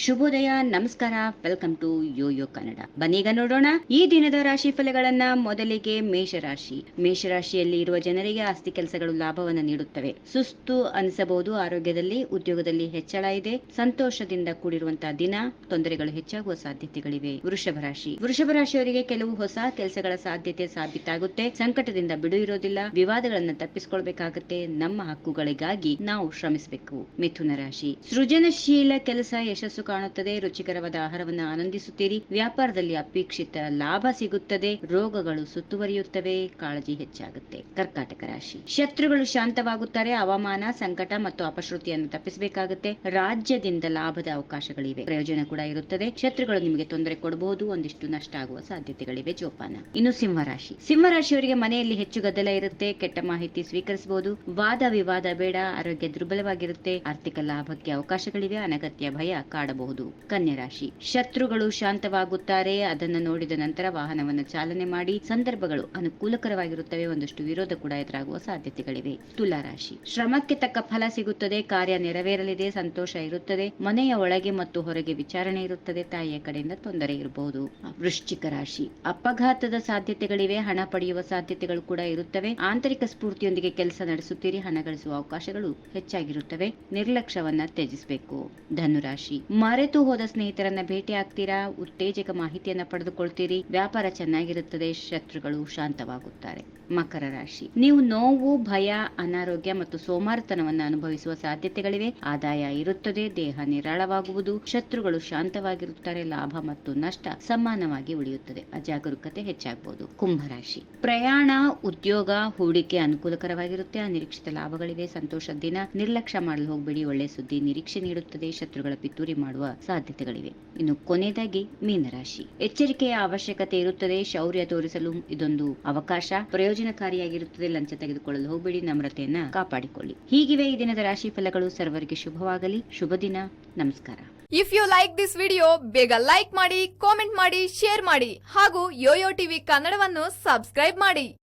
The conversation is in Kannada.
ಶುಭೋದಯ, ನಮಸ್ಕಾರ ವೆಲ್ಕಮ್ ಟು ಯೋಯೋ ಕನ್ನಡ ಬನ್ನೀಗ ನೋಡೋಣ, ಈ ದಿನದ ರಾಶಿ ಫಲಗಳನ್ನ ಮೊದಲಿಗೆ ಮೇಷರಾಶಿ. ಮೇಷರಾಶಿಯಲ್ಲಿ ಇರುವ ಜನರಿಗೆ ಆಸ್ತಿ ಕೆಲಸಗಳು ಲಾಭವನ್ನು ನೀಡುತ್ತವೆ. ಸುಸ್ತು ಅನಿಸಬಹುದು, ಆರೋಗ್ಯದಲ್ಲಿ, ಉದ್ಯೋಗದಲ್ಲಿ ಹೆಚ್ಚಳ ಇದೆ, ಸಂತೋಷದಿಂದ ಕೂಡಿರುವಂತಹ ದಿನ, ತೊಂದರೆಗಳು ಹೆಚ್ಚಾಗುವ ಸಾಧ್ಯತೆಗಳಿವೆ. ವೃಷಭ ರಾಶಿ. ವೃಷಭ ರಾಶಿಯವರಿಗೆ ಕೆಲವು ಹೊಸ ಕೆಲಸಗಳ ಸಾಧ್ಯತೆ ಸಾಬೀತಾಗುತ್ತೆ. ಸಂಕಟದಿಂದ ಬಿಡು ಇರೋದಿಲ್ಲ ವಿವಾದಗಳನ್ನು ತಪ್ಪಿಸಿಕೊಳ್ಬೇಕಾಗುತ್ತೆ. ನಮ್ಮ ಹಕ್ಕುಗಳಿಗಾಗಿ ನಾವು ಶ್ರಮಿಸಬೇಕು. ಮಿಥುನ ರಾಶಿ. ಸೃಜನಶೀಲ ಕೆಲಸ ಯಶಸ್ಸು ಕಾಣುತ್ತದೆ. ರುಚಿಕರವಾದ ಆಹಾರವನ್ನು ಆನಂದಿಸುತ್ತೀರಿ. ವ್ಯಾಪಾರದಲ್ಲಿ ಅಪೇಕ್ಷಿತ ಲಾಭ ಸಿಗುತ್ತದೆ. ರೋಗಗಳು ಸುತ್ತುವರಿಯುತ್ತವೆ. ಕಾಳಜಿ ಹೆಚ್ಚಾಗುತ್ತೆ. ಕರ್ಕಾಟಕ ರಾಶಿ. ಶತ್ರುಗಳು ಶಾಂತವಾಗುತ್ತಾರೆ. ಅವಮಾನ ಸಂಕಟ ಮತ್ತು ಅಪಶ್ರುತಿಯನ್ನು ತಪ್ಪಿಸಬೇಕಾಗುತ್ತೆ. ರಾಜ್ಯದಿಂದ ಲಾಭದ ಅವಕಾಶಗಳಿವೆ. ಪ್ರಯೋಜನ ಕೂಡ ಇರುತ್ತದೆ. ಶತ್ರುಗಳು ನಿಮಗೆ ತೊಂದರೆ ಕೊಡಬಹುದು. ಒಂದಿಷ್ಟು ನಷ್ಟ ಆಗುವ ಸಾಧ್ಯತೆಗಳಿವೆ. ಜೋಪಾನ. ಇನ್ನು ಸಿಂಹರಾಶಿ ಸಿಂಹರಾಶಿಯವರಿಗೆ ಮನೆಯಲ್ಲಿ ಹೆಚ್ಚು ಗದ್ದಲ ಇರುತ್ತೆ. ಕೆಟ್ಟ ಮಾಹಿತಿ ಸ್ವೀಕರಿಸಬಹುದು. ವಾದ ವಿವಾದ ಬೇಡ. ಆರೋಗ್ಯ ದುರ್ಬಲವಾಗಿರುತ್ತೆ. ಆರ್ಥಿಕ ಲಾಭಕ್ಕೆ ಅವಕಾಶಗಳಿವೆ. ಅನಗತ್ಯ ಭಯ ಕಾಡಬಹುದು ಕನ್ಯಾ ರಾಶಿ ಶತ್ರುಗಳು ಶಾಂತವಾಗುತ್ತಾರೆ. ಅದನ್ನು ನೋಡಿದ ನಂತರ ವಾಹನವನ್ನು ಚಾಲನೆ ಮಾಡಿ ಸಂದರ್ಭಗಳು ಅನುಕೂಲಕರವಾಗಿರುತ್ತವೆ. ಒಂದಷ್ಟು ವಿರೋಧ ಕೂಡ ಎದುರಾಗುವ ಸಾಧ್ಯತೆಗಳಿವೆ. ತುಲಾ ರಾಶಿ ಶ್ರಮಕ್ಕೆ ತಕ್ಕ ಫಲ ಸಿಗುತ್ತದೆ. ಕಾರ್ಯ ನೆರವೇರಲಿದೆ. ಸಂತೋಷ ಇರುತ್ತದೆ. ಮನೆಯ ಒಳಗೆ ಮತ್ತು ಹೊರಗೆ ವಿಚಾರಣೆ ಇರುತ್ತದೆ. ತಾಯಿಯ ಕಡೆಯಿಂದ ತೊಂದರೆ ಇರಬಹುದು. ವೃಶ್ಚಿಕ ರಾಶಿ. ಅಪಘಾತದ ಸಾಧ್ಯತೆಗಳಿವೆ. ಹಣ ಪಡೆಯುವ ಸಾಧ್ಯತೆಗಳು ಕೂಡ ಇರುತ್ತವೆ. ಆಂತರಿಕ ಸ್ಫೂರ್ತಿಯೊಂದಿಗೆ ಕೆಲಸ ನಡೆಸುತ್ತೀರಿ. ಹಣ ಗಳಿಸುವ ಅವಕಾಶಗಳು ಹೆಚ್ಚಾಗಿರುತ್ತವೆ. ನಿರ್ಲಕ್ಷ್ಯವನ್ನ ತ್ಯಜಿಸಬೇಕು. ಧನುರಾಶಿ. ಮರೆತು ಹೋದ ಸ್ನೇಹಿತರನ್ನ ಭೇಟಿ ಆಗ್ತೀರಾ ಉತ್ತೇಜಕ ಮಾಹಿತಿಯನ್ನ ಪಡೆದುಕೊಳ್ತೀರಿ. ವ್ಯಾಪಾರ ಚೆನ್ನಾಗಿರುತ್ತದೆ. ಶತ್ರುಗಳು ಶಾಂತವಾಗುತ್ತಾರೆ. ಮಕರ ರಾಶಿ. ನೀವು ನೋವು, ಭಯ, ಅನಾರೋಗ್ಯ ಮತ್ತು ಸೋಮಾರಿತನವನ್ನು ಅನುಭವಿಸುವ ಸಾಧ್ಯತೆಗಳಿವೆ. ಆದಾಯ ಇರುತ್ತದೆ. ದೇಹ ನಿರಾಳವಾಗುವುದು. ಶತ್ರುಗಳು ಶಾಂತವಾಗಿರುತ್ತಾರೆ. ಲಾಭ ಮತ್ತು ನಷ್ಟ ಸಮಾನವಾಗಿ ಉಳಿಯುತ್ತದೆ. ಅಜಾಗರೂಕತೆ ಹೆಚ್ಚಾಗಬಹುದು ಕುಂಭರಾಶಿ ಪ್ರಯಾಣ, ಉದ್ಯೋಗ ಹೂಡಿಕೆ ಅನುಕೂಲಕರವಾಗಿರುತ್ತೆ. ಅನಿರೀಕ್ಷಿತ ಲಾಭಗಳಿವೆ. ಸಂತೋಷ ದಿನ. ನಿರ್ಲಕ್ಷ್ಯ ಮಾಡಲು ಹೋಗಬೇಡಿ. ಒಳ್ಳೆ ಸುದ್ದಿ ನಿರೀಕ್ಷೆ ನೀಡುತ್ತದೆ. ಶತ್ರುಗಳ ಪಿತೂರಿ ಮಾಡುವ ಸಾಧ್ಯತೆಗಳಿವೆ. ಇನ್ನು ಕೊನೆಯದಾಗಿ ಮೀನರಾಶಿ. ಎಚ್ಚರಿಕೆಯ ಅವಶ್ಯಕತೆ ಇರುತ್ತದೆ, ಶೌರ್ಯ ತೋರಿಸಲು ಇದೊಂದು ಅವಕಾಶ, ಪ್ರಯೋಜನಕಾರಿಯಾಗಿರುತ್ತದೆ, ಲಂಚ ತೆಗೆದುಕೊಳ್ಳಲು ಹೋಗಬೇಡಿ, ನಮ್ರತೆಯನ್ನ ಕಾಪಾಡಿಕೊಳ್ಳಿ. ಹೀಗಿವೆ ಈ ದಿನದ ರಾಶಿ ಫಲಗಳು. ಸರ್ವರಿಗೆ ಶುಭವಾಗಲಿ. ಶುಭ ದಿನ. ನಮಸ್ಕಾರ. If you like this video ಬೇಗ ಲೈಕ್ ಮಾಡಿ ಕಾಮೆಂಟ್ ಮಾಡಿ ಶೇರ್ ಮಾಡಿ ಹಾಗೂ ಯೋಯೋ ಟಿವಿ ಕನ್ನಡವನ್ನು ಸಬ್ಸ್ಕ್ರೈಬ್ ಮಾಡಿ.